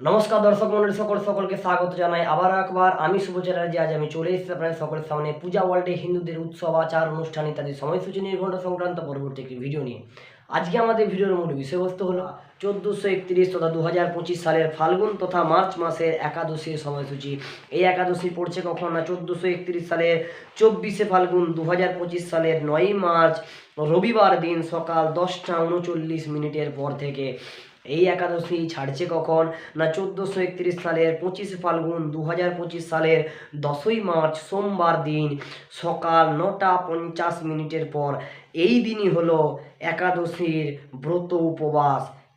নমস্কার দর্শক মন্ডলী, সকল সকলকে স্বাগত জানাই আবার একবার। আমি শুভ চ্যাটার্জি, আজ আমি চলে এসেছি আপনাদের সকলের সামনে পূজা ওয়ার্ল্ডে হিন্দুদের উৎসব, আচার, অনুষ্ঠান ইত্যাদি সময়সূচি নির্ঘণ্ট সংক্রান্ত পরবর্তী একটি ভিডিও নিয়ে। আজকে আমাদের ভিডিওর মূল বিষয়বস্তু হলো চোদ্দোশো একত্রিশ তথা দু হাজার পঁচিশ সালের ফাল্গুন তথা মার্চ মাসের একাদশীর সময়সূচি। এই একাদশী পড়ছে কখন না? চোদ্দোশো একত্রিশ সালের চব্বিশে ফাল্গুন দু হাজার পঁচিশ সালের নয়ই মার্চ, রবিবার দিন সকাল দশটা উনচল্লিশ মিনিটের পর থেকে। এই একাদশী ছাড়ছে কখন? না, চোদ্দোশো একত্রিশ সালের পঁচিশে ফাল্গুন দু হাজার পঁচিশ সালের দশই মার্চ, সোমবার দিন সকাল নটা পঞ্চাশ মিনিটের পর। এই দিনই হলো একাদশীর ব্রত উপবাস।